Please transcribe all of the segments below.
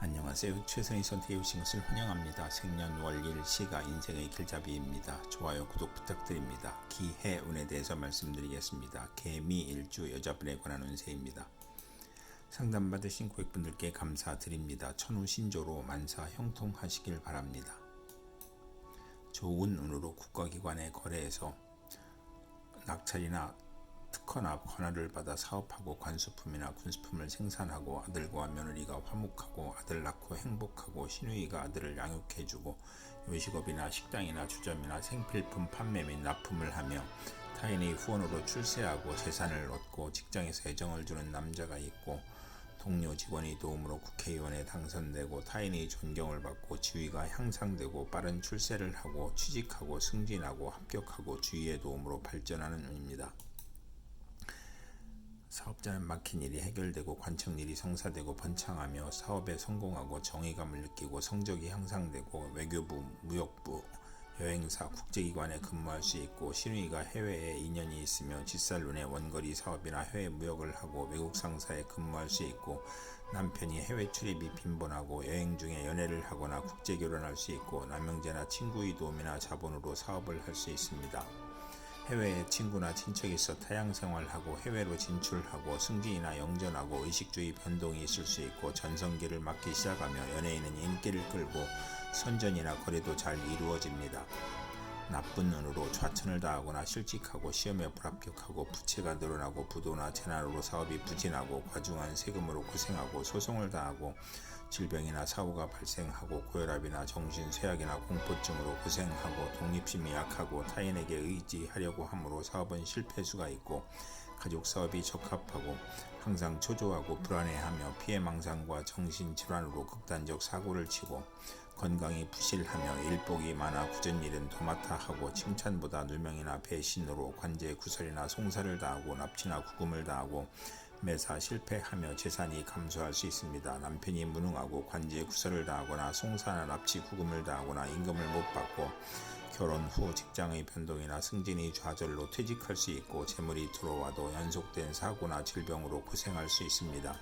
안녕하세요. 최선의 선택해 주신 것을 환영합니다. 생년월일 시가 인생의 길잡이입니다. 좋아요, 구독 부탁드립니다. 기해운에 대해서 말씀드리겠습니다. 개미 일주 여자분에 관한 운세입니다. 상담받으신 고객분들께 감사드립니다. 천우신조로 만사 형통하시길 바랍니다. 좋은 운으로 국가기관의 거래에서 낙찰이나 특허나 권한을 받아 사업하고 관수품이나 군수품을 생산하고 아들과 며느리가 화목하고 아들 낳고 행복하고 시누이가 아들을 양육해주고 요식업이나 식당이나 주점이나 생필품 판매 및 납품을 하며 타인의 후원으로 출세하고 재산을 얻고 직장에서 애정을 주는 남자가 있고 동료 직원의 도움으로 국회의원에 당선되고 타인의 존경을 받고 지위가 향상되고 빠른 출세를 하고 취직하고 승진하고 합격하고 주위의 도움으로 발전하는 운입니다. 사업자는 막힌 일이 해결되고 관청 일이 성사되고 번창하며 사업에 성공하고 정의감을 느끼고 성적이 향상되고 외교부, 무역부, 여행사, 국제기관에 근무할 수 있고 신우이가 해외에 인연이 있으며 짓살룬에 원거리 사업이나 해외 무역을 하고 외국 상사에 근무할 수 있고 남편이 해외 출입이 빈번하고 여행 중에 연애를 하거나 국제 결혼할 수 있고 남형제나 친구의 도움이나 자본으로 사업을 할 수 있습니다. 해외에 친구나 친척이 있어 타양 생활하고 해외로 진출하고 승진이나 영전하고 의식주의 변동이 있을 수 있고 전성기를 맞기 시작하며 연예인은 인기를 끌고 선전이나 거래도 잘 이루어집니다. 나쁜 눈으로 좌천을 당하거나 실직하고 시험에 불합격하고 부채가 늘어나고 부도나 재난으로 사업이 부진하고 과중한 세금으로 고생하고 소송을 당하고 질병이나 사고가 발생하고 고혈압이나 정신 쇠약이나 공포증으로 고생하고 독립심이 약하고 타인에게 의지하려고 함으로 사업은 실패수가 있고 가족 사업이 적합하고 항상 초조하고 불안해하며 피해망상과 정신질환으로 극단적 사고를 치고 건강이 부실하며 일복이 많아 굳은 일은 도맡아 하고 칭찬보다 누명이나 배신으로 관제 구설이나 송사를 당하고 납치나 구금을 당하고 매사 실패하며 재산이 감소할 수 있습니다. 남편이 무능하고 관제 구설을 당하거나 송사나 납치 구금을 당하거나 임금을 못 받고 결혼 후 직장의 변동이나 승진이 좌절로 퇴직할 수 있고 재물이 들어와도 연속된 사고나 질병으로 고생할 수 있습니다.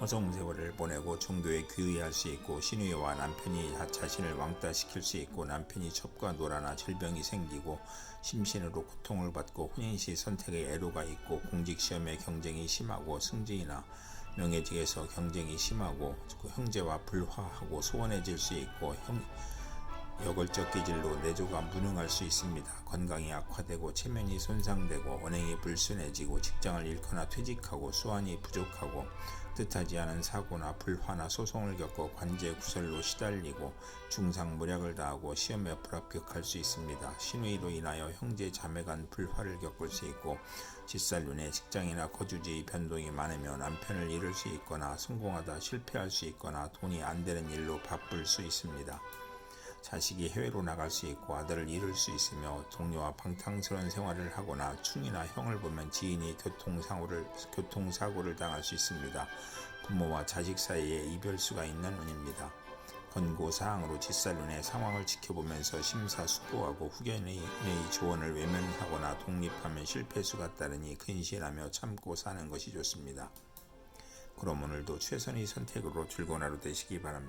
허송 세월을 보내고 종교에 귀의할 수 있고 신우이와 남편이 자신을 왕따시킬 수 있고 남편이 첩과 노라나 질병이 생기고 심신으로 고통을 받고 혼인 시 선택의 애로가 있고 공직시험에 경쟁이 심하고 승진이나 명예직에서 경쟁이 심하고 형제와 불화하고 소원해질 수 있고 형, 여걸적 기질로 내조가 무능할 수 있습니다. 건강이 악화되고 체면이 손상되고 언행이 불순해지고 직장을 잃거나 퇴직하고 수완이 부족하고 뜻하지 않은 사고나 불화나 소송을 겪고 관제 구설로 시달리고 중상모략을 당하고 시험에 불합격할 수 있습니다. 신우이로 인하여 형제 자매 간 불화를 겪을 수 있고 짓살눈에 직장이나 거주지 변동이 많으며 남편을 잃을 수 있거나 성공하다 실패할 수 있거나 돈이 안 되는 일로 바쁠 수 있습니다. 자식이 해외로 나갈 수 있고 아들을 잃을 수 있으며 동료와 방탕스러운 생활을 하거나 충이나 형을 보면 지인이 교통사고를, 교통사고를 당할 수 있습니다. 부모와 자식 사이에 이별수가 있는 운입니다. 권고사항으로 짓살눈의 상황을 지켜보면서 심사숙고하고 후견의 조언을 외면하거나 독립하면 실패수가 따르니 근실하며 참고 사는 것이 좋습니다. 그럼 오늘도 최선의 선택으로 즐거운 하루 되시기 바랍니다.